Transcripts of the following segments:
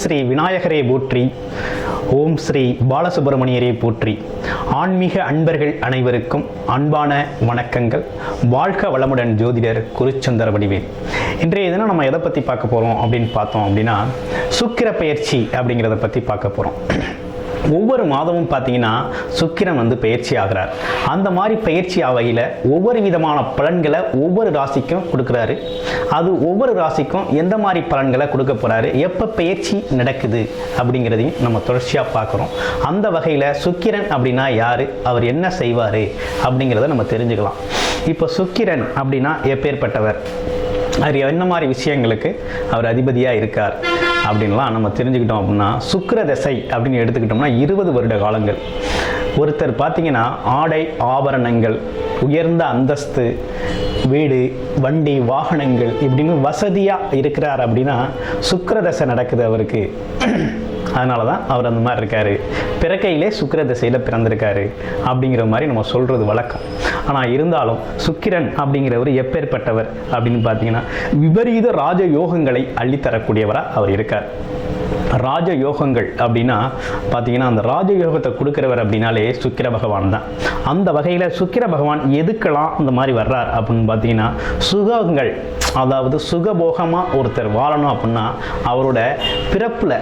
ஸ்ரீ விநாயகரே போற்றி. ஓம் ஸ்ரீ பாலசுப்பிரமணியரே போற்றி. ஆன்மீக அன்பர்கள் அனைவருக்கும் அன்பான வணக்கங்கள். வாழ்க வளமுடன் ஜோதிடர் குருச்சந்தர வடிவேல். இன்றைய தினம் நம்ம எதை பற்றி பார்க்க போகிறோம் அப்படின்னு பார்த்தோம் அப்படின்னா சுக்கிர பயிற்சி அப்படிங்கிறத பற்றி பார்க்க போகிறோம் ஒவ்வொரு மாதமும் பார்த்தீங்கன்னா சுக்கிரன் வந்து பயிற்சி ஆகிறார். அந்த மாதிரி பயிற்சி ஆகையில் ஒவ்வொரு விதமான பலன்களை ஒவ்வொரு ராசிக்கும் கொடுக்குறாரு. அது ஒவ்வொரு ராசிக்கும் எந்த மாதிரி பலன்களை கொடுக்க போகிறாரு எப்போ பயிற்சி நடக்குது? அப்படிங்கிறதையும் நம்ம தொடர்ச்சியாக பார்க்குறோம். அந்த வகையில் சுக்கிரன் அப்படின்னா யார்? அவர் என்ன செய்வார்? அப்படிங்கிறத நம்ம தெரிஞ்சுக்கலாம். இப்போ சுக்கிரன் அப்படின்னா எப்பேற்பட்டவர் அவர் என்ன மாதிரி விஷயங்களுக்கு அவர் அதிபதியாக இருக்கார் அப்படின்லாம் நம்ம தெரிஞ்சுக்கிட்டோம் அப்படின்னா சுக்கர தசை அப்படின்னு எடுத்துக்கிட்டோம்னா இருபது வருட காலங்கள். ஒருத்தர் பார்த்தீங்கன்னா ஆடை ஆபரணங்கள் உயர்ந்த அந்தஸ்து வீடு வண்டி வாகனங்கள் இப்படின்னு வசதியாக இருக்கிறார் அப்படின்னா சுக்கரதசை நடக்குது அவருக்கு. அதனால தான் அவர் அந்த மாதிரி இருக்கார். பிறக்கையிலே சுக்கிர திசையில் பிறந்திருக்காரு. அப்படிங்கிற மாதிரி நம்ம சொல்கிறது வழக்கம். ஆனால் இருந்தாலும் சுக்கிரன் அப்படிங்கிறவர் எப்பேற்பட்டவர் அப்படின்னு பார்த்தீங்கன்னா விபரீத ராஜ யோகங்களை அள்ளித்தரக்கூடியவராக அவர் இருக்கார். ராஜ யோகங்கள் அப்படின்னா பார்த்தீங்கன்னா அந்த ராஜ யோகத்தை கொடுக்குறவர் அப்படின்னாலே சுக்கிர பகவான் தான். அந்த வகையில் சுக்கிர பகவான் எதுக்கெல்லாம் இந்த மாதிரி வர்றார் அப்படின்னு பார்த்தீங்கன்னா சுகங்கள் அதாவது சுகபோகமாக ஒருத்தர் வாழணும் அப்படின்னா அவரோட பிறப்பில்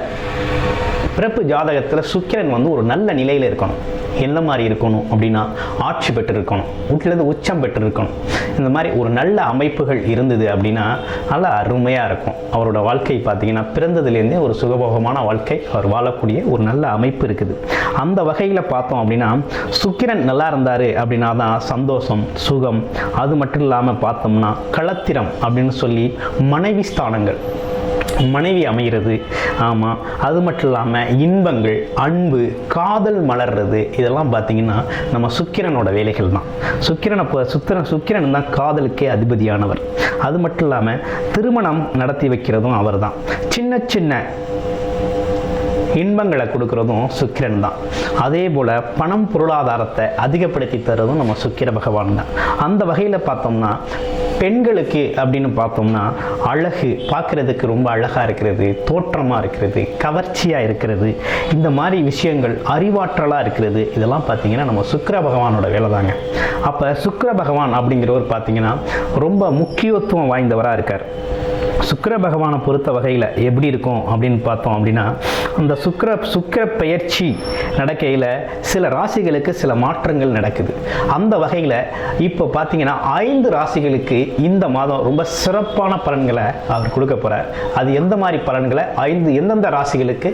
பிறப்பு ஜாதகத்தில் சுக்கிரன் வந்து ஒரு நல்ல நிலையில் இருக்கணும். என்ன மாதிரி இருக்கணும் அப்படின்னா ஆட்சி பெற்று இருக்கணும் வீட்டிலேருந்து உச்சம் பெற்று இருக்கணும் இந்த மாதிரி ஒரு நல்ல அமைப்புகள் இருந்தது அப்படின்னா நல்லா அருமையாக இருக்கும். அவரோட வாழ்க்கை பார்த்தீங்கன்னா பிறந்ததுலேருந்தே ஒரு சுகபோகமான வாழ்க்கை அவர் வாழக்கூடிய ஒரு நல்ல அமைப்பு இருக்குது. அந்த வகையில் பார்த்தோம் அப்படின்னா சுக்கிரன் நல்லா இருந்தார் அப்படின்னா தான் சந்தோஷம் சுகம் அது மட்டும் இல்லாமல் பார்த்தோம்னா களத்திரம் அப்படின்னு சொல்லி மனைவி ஸ்தானங்கள். மனைவி அமைகிறது ஆமாம் அது மட்டும் இல்லாமல் இன்பங்கள் அன்பு காதல் மலர்றது இதெல்லாம் பார்த்தீங்கன்னா நம்ம சுக்கிரனோட வேலைகள் தான். சுக்கிரனை இப்போ சுத்திரன் சுக்கிரன் தான் காதலுக்கே அதிபதியானவர். அது மட்டும் இல்லாமல் திருமணம் நடத்தி வைக்கிறதும் அவர் தான் சின்ன சின்ன இன்பங்களை கொடுக்கறதும் சுக்கிரன் தான். அதே போல் பணம் பொருளாதாரத்தை அதிகப்படுத்தி தரதும் நம்ம சுக்கிர பகவான் தான். அந்த வகையில் பார்த்தோம்னா பெண்களுக்கு அப்படின்னு பார்த்தோம்னா அழகு பார்க்குறதுக்கு ரொம்ப அழகாக இருக்கிறது தோற்றமாக இருக்கிறது கவர்ச்சியாக இருக்கிறது இந்த மாதிரி விஷயங்கள் அறிவாற்றலாக இருக்கிறது இதெல்லாம் பார்த்திங்கன்னா நம்ம சுக்கிர பகவானோட வேலை தாங்க அப்போ சுக்கர பகவான் அப்படிங்கிறவர் பார்த்தீங்கன்னா ரொம்ப முக்கியத்துவம் வாய்ந்தவராக இருக்கார். சுக்கிர பகவானை பொறுத்த வகையில் எப்படி இருக்கும் அப்படின்னு பார்த்தோம் அப்படின்னா அந்த சுக்கர சுக்கிர பயிற்சி நடக்கையில் சில ராசிகளுக்கு சில மாற்றங்கள் நடக்குது. அந்த வகையில் இப்போ பார்த்தீங்கன்னா ஐந்து ராசிகளுக்கு இந்த மாதம் ரொம்ப சிறப்பான பலன்களை அவர் கொடுக்க போகிறார் அது எந்த மாதிரி பலன்களை? ஐந்து எந்தெந்த ராசிகளுக்கு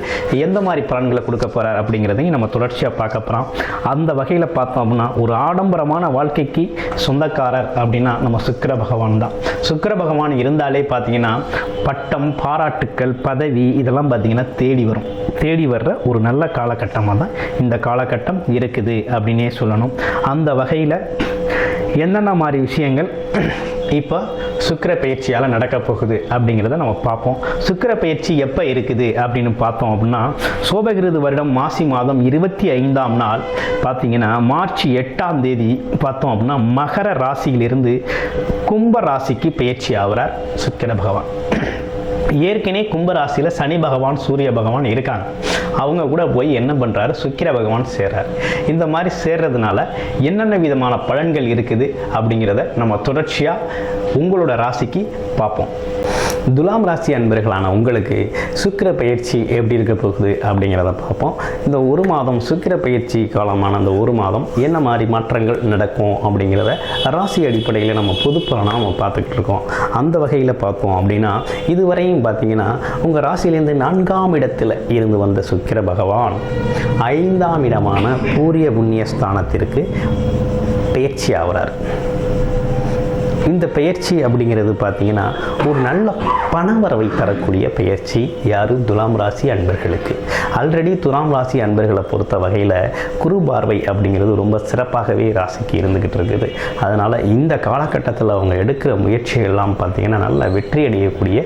எந்த மாதிரி பலன்களை கொடுக்க போகிறார் அப்படிங்கிறதையும் நம்ம தொடர்ச்சியாக பார்க்க போகிறோம் அந்த வகையில் பார்த்தோம் அப்படின்னா ஒரு ஆடம்பரமான வாழ்க்கைக்கு சொந்தக்காரர் அப்படின்னா நம்ம சுக்கிர பகவான் தான். சுக்கிர பகவான் இருந்தாலே பார்த்தீங்கன்னா பட்டம் பாராட்டுக்கள் பதவி இதெல்லாம் பார்த்திங்கன்னா தேடி வரும். தேடி வர்ற ஒரு நல்ல காலகட்டமாக தான் இந்த காலகட்டம் இருக்குது அப்படின்னே சொல்லணும். அந்த வகையில் என்னென்ன மாதிரி விஷயங்கள் இப்போ சுக்கிர பயிற்சியால் நடக்க போகுது அப்படிங்கிறத நம்ம பார்ப்போம். சுக்கிர பயிற்சி எப்போ இருக்குது அப்படின்னு பார்த்தோம் அப்படின்னா சோபகிருது வருடம் மாசி மாதம் இருபத்தி ஐந்தாம் நாள் பார்த்தீங்கன்னா மார்ச் எட்டாம் தேதி பார்த்தோம் அப்படின்னா மகர ராசியிலிருந்து கும்ப ராசிக்கு பயிற்சி ஆகிறார் சுக்கிர பகவான். ஏற்கனவே கும்பராசியில் சனி பகவான் சூரிய பகவான் இருக்காங்க. அவங்க கூட போய் என்ன பண்ணுறாரு சுக்கிர பகவான் சேர்றார். இந்த மாதிரி சேர்றதுனால என்னென்ன விதமான பலன்கள் இருக்குது அப்படிங்கிறத நம்ம தொடர்ச்சியாக உங்களோட ராசிக்கு பார்ப்போம். துலாம் ராசி அன்பர்களான உங்களுக்கு சுக்கிர பயிற்சி எப்படி இருக்க போகுது அப்படிங்கிறத பார்ப்போம். இந்த ஒரு மாதம் சுக்கிர பயிற்சி காலமான அந்த ஒரு மாதம் என்ன மாதிரி மாற்றங்கள் நடக்கும் அப்படிங்கிறத ராசி அடிப்படையில் நம்ம பொது பலனாக நம்ம பார்த்துக்கிட்டு இருக்கோம். அந்த வகையில் பார்த்தோம் அப்படின்னா இதுவரையும் பார்த்தீங்கன்னா உங்கள் ராசியிலேருந்து நான்காம் இடத்தில் இருந்து வந்த சுக்கிர பகவான் ஐந்தாம் இடமான பூரிய புண்ணிய ஸ்தானத்திற்கு பயிற்சி ஆகிறார். இந்த பயிற்சி அப்படிங்கிறது பார்த்தீங்கன்னா ஒரு நல்ல பணவரவை தரக்கூடிய பயிற்சி யார்? துலாம் ராசி அன்பர்களுக்கு. ஆல்ரெடி துலாம் ராசி அன்பர்களை பொறுத்த வகையில் குரு பார்வை அப்படிங்கிறது ரொம்ப சிறப்பாகவே ராசிக்கு இருந்துக்கிட்டு இருக்குது. அதனால் இந்த காலகட்டத்தில் அவங்க எடுக்கிற முயற்சிகள்லாம் பார்த்தீங்கன்னா நல்ல வெற்றி அடையக்கூடிய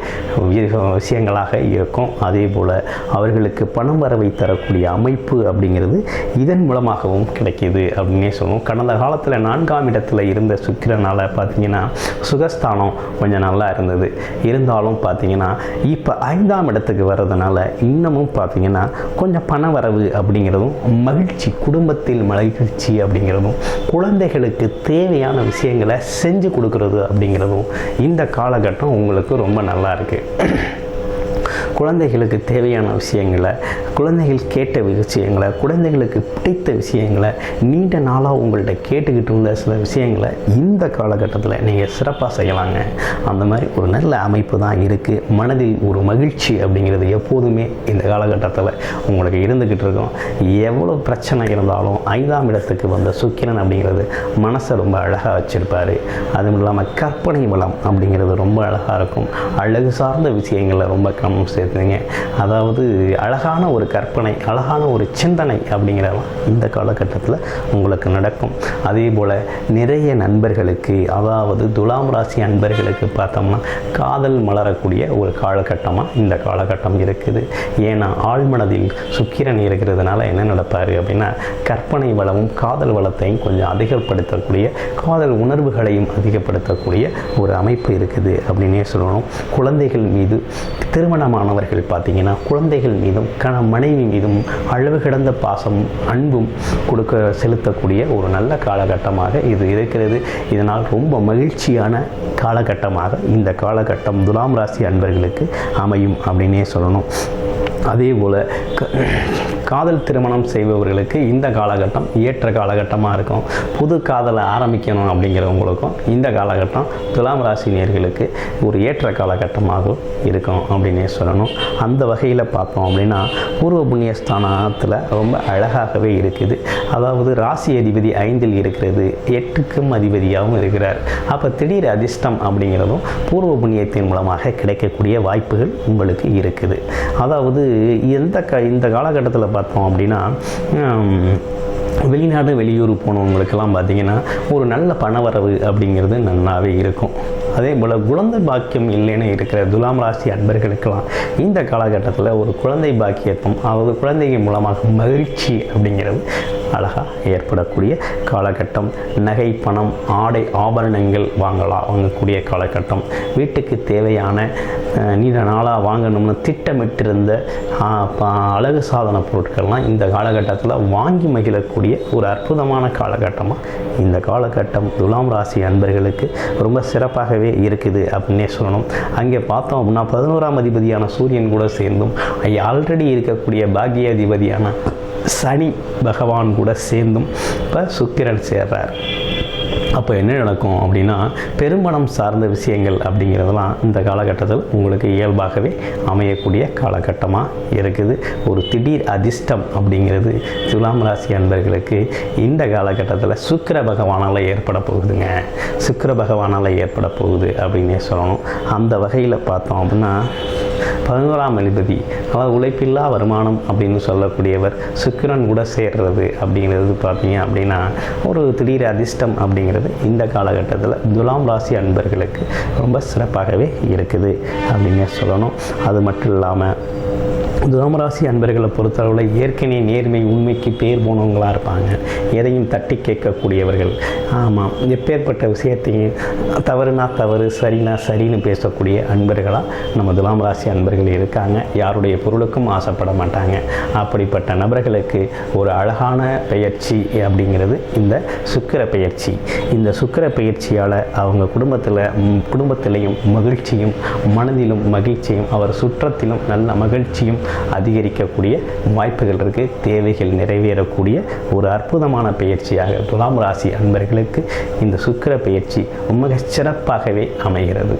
விஷயங்களாக இருக்கும். அதே போல் அவர்களுக்கு பணம் வரவை தரக்கூடிய அமைப்பு அப்படிங்கிறது இதன் மூலமாகவும் கிடைக்கிது அப்படின்னே சொல்லுவோம் கடந்த காலத்தில் நான்காம் இடத்துல இருந்த சுக்கிரனால் பார்த்தீங்கன்னா சுகஸ்தானம் கொஞ்சம் நல்லா இருந்தது. இருந்தாலும் பார்த்தீங்கன்னா இப்போ ஐந்தாம் இடத்துக்கு வர்றதுனால இன்னமும் பார்த்தீங்கன்னா கொஞ்சம் பண வரவு அப்படிங்கிறதும் மகிழ்ச்சி குடும்பத்தில் மகிழ்ச்சி அப்படிங்கிறதும் குழந்தைகளுக்கு தேவையான விஷயங்களை செஞ்சு கொடுக்கறது அப்படிங்கிறதும் இந்த காலகட்டம் உங்களுக்கு ரொம்ப நல்லா இருக்குது குழந்தைகளுக்கு தேவையான விஷயங்களை குழந்தைகள் கேட்ட விஷயங்களை குழந்தைகளுக்கு பிடித்த விஷயங்களை நீண்ட நாளாக உங்கள்கிட்ட கேட்டுக்கிட்டு இருந்த சில விஷயங்களை இந்த காலகட்டத்தில் நீங்கள் சிறப்பாக செய்யலாங்க. அந்த மாதிரி ஒரு நல்ல அமைப்பு தான் இருக்குது மனதில் ஒரு மகிழ்ச்சி அப்படிங்கிறது எப்போதுமே இந்த காலகட்டத்தில் உங்களுக்கு இருந்துக்கிட்டு இருக்கும். எவ்வளோ பிரச்சனை இருந்தாலும் ஐந்தாம் இடத்துக்கு வந்த சுக்கிரன் அப்படிங்கிறது மனசை ரொம்ப அழகாக வச்சுருப்பார். அதுவும் இல்லாமல் கற்பனை வளம் அப்படிங்கிறது ரொம்ப அழகாக இருக்கும். அழகு சார்ந்த விஷயங்களை ரொம்ப கவனம் சேர்த்துங்க அதாவது அழகான ஒரு கற்பனை அழகான ஒரு சிந்தனை அப்படிங்கிறதெல்லாம் இந்த காலகட்டத்தில் உங்களுக்கு நடக்கும். அதே போல் நிறைய நண்பர்களுக்கு அதாவது துலாம் ராசி அன்பர்களுக்கு பார்த்தோம்னா காதல் மலரக்கூடிய ஒரு காலகட்டமாக இந்த காலகட்டம் இருக்குது. ஏன்னா ஆழ்மனதில் சுக்கிரன் இருக்கிறதுனால என்ன நடப்பார் அப்படின்னா கற்பனை வளமும் காதல் வளத்தையும் கொஞ்சம் அதிகப்படுத்தக்கூடிய காதல் உணர்வுகளையும் அதிகப்படுத்தக்கூடிய ஒரு அமைப்பு இருக்குது அப்படின்னே சொல்லணும். குழந்தைகள் மீது அவர்கள் பார்த்தீங்கன்னா குழந்தைகள் மீதும் கண மனைவி மீதும் அளவு கிடந்த பாசம் அன்பும் கொடுக்க செலுத்தக்கூடிய ஒரு நல்ல காலகட்டமாக இது இருக்கிறது. இதனால் ரொம்ப மகிழ்ச்சியான காலகட்டமாக இந்த காலகட்டம் துலாம் ராசி அன்பர்களுக்கு அமையும் அப்படின்னே சொல்லணும். அதே போல் காதல் திருமணம் செய்பவர்களுக்கு இந்த காலகட்டம் ஏற்ற காலகட்டமாக இருக்கும். புது காதலை ஆரம்பிக்கணும் அப்படிங்கிறவங்களுக்கும் இந்த காலகட்டம் துலாம் ராசி நேர்களுக்கு ஒரு ஏற்ற காலகட்டமாகவும் இருக்கும் அப்படின்னே சொல்லணும். அந்த வகையில் பார்த்தோம் அப்படின்னா பூர்வ புண்ணிய ஸ்தானத்தில் ரொம்ப அழகாகவே இருக்குது. அதாவது ராசி அதிபதி ஐந்தில் இருக்கிறது எட்டுக்கும் அதிபதியாகவும் இருக்கிறார். அப்போ திடீர் அதிர்ஷ்டம் அப்படிங்கிறதும் பூர்வ புண்ணியத்தின் மூலமாக கிடைக்கக்கூடிய வாய்ப்புகள் உங்களுக்கு இருக்குது. அதாவது எந்த க இந்த காலகட்டத்தில் பார்த்தோம் அப்படின்னா வெளிநாடு வெளியூர் போனவங்களுக்கெல்லாம் பார்த்திங்கன்னா ஒரு நல்ல பணவரவு அப்படிங்கிறது நல்லாவே இருக்கும். அதே போல் குழந்தை பாக்கியம் இல்லைன்னு இருக்கிற துலாம் ராசி அன்பர்களுக்கெல்லாம் இந்த காலகட்டத்தில் ஒரு குழந்தை பாக்கியத்தம் அதாவது குழந்தைகள் மூலமாக மகிழ்ச்சி அப்படிங்கிறது அழகாக ஏற்படக்கூடிய காலகட்டம். நகை பணம் ஆடை ஆபரணங்கள் வாங்கலாம். வாங்கக்கூடிய காலகட்டம். வீட்டுக்கு தேவையான நீண்ட நாளாக வாங்கணும்னு திட்டமிட்டிருந்த அழகு சாதன பொருட்கள்லாம் இந்த காலகட்டத்தில் வாங்கி மகிழக்கூடிய ஒரு அற்புதமான காலகட்டமாக இந்த காலகட்டம். துலாம் ராசி அன்பர்களுக்கு ரொம்ப சிறப்பாகவே இருக்குது அப்படின்னே சொல்லணும். அங்கே பார்த்தோம் அப்படின்னா பதினோராம் அதிபதியான சூரியன் கூட சேர்ந்தும் ஆல்ரெடி இருக்கக்கூடிய பாக்கியாதிபதியான சனி பகவான் கூட சேர்ந்தும் இப்போ சுக்கிரன் சேர்றார். அப்போ என்ன நடக்கும் அப்படின்னா பெருமணம் சார்ந்த விஷயங்கள் அப்படிங்கிறதெல்லாம் இந்த காலகட்டத்தில் உங்களுக்கு இயல்பாகவே அமையக்கூடிய காலகட்டமாக இருக்குது. ஒரு திடீர் அதிர்ஷ்டம் அப்படிங்கிறது துலாம் ராசி அன்பர்களுக்கு இந்த காலகட்டத்தில் சுக்கிர பகவானால் ஏற்பட போகுதுங்க. சுக்கிர பகவானால் ஏற்பட போகுது அப்படின்னே சொல்லணும். அந்த வகையில் பார்த்தோம் அப்படின்னா பதினோராம் அதிபதி அதாவது உழைப்பில்லா வருமானம் அப்படின்னு சொல்லக்கூடியவர் சுக்கிரன் கூட சேர்றது அப்படிங்கிறது பார்த்தீங்க அப்படின்னா ஒரு திடீர் அதிர்ஷ்டம் அப்படிங்கிறது இந்த காலகட்டத்தில் துலாம் ராசி அன்பர்களுக்கு ரொம்ப சிறப்பாகவே இருக்குது அப்படின்னு சொல்லணும். அது மட்டும் இல்லாமல் துவமராசி அன்பர்களை பொறுத்தளவில் ஏற்கனவே நேர்மை உண்மைக்கு பேர் போனவங்களாக இருப்பாங்க. எதையும் தட்டி கேட்கக்கூடியவர்கள். ஆமாம் எப்பேற்பட்ட விஷயத்தையும் தவறுனா தவறு சரினா சரின்னு பேசக்கூடிய அன்பர்களாக நம்ம துலாம் ராசி அன்பர்கள் இருக்காங்க. யாருடைய பொருளுக்கும் ஆசைப்பட மாட்டாங்க. அப்படிப்பட்ட நபர்களுக்கு ஒரு அழகான பெயர்ச்சி அப்படிங்கிறது இந்த சுக்கிர பெயர்ச்சி. இந்த சுக்கிர பெயர்ச்சியால் அவங்க குடும்பத்தில் குடும்பத்திலையும் மகிழ்ச்சியும் மனதிலும் மகிழ்ச்சியும் அவர் சுற்றத்திலும் நல்ல மகிழ்ச்சியும் அதிகரிக்கக்கூடிய வாய்ப்புகள் இருக்குது தேவைகள் நிறைவேறக்கூடிய ஒரு அற்புதமான பயிற்சியாக துலாம் ராசி அன்பர்களுக்கு இந்த சுக்கிர பயிற்சி மிக சிறப்பாகவே அமைகிறது.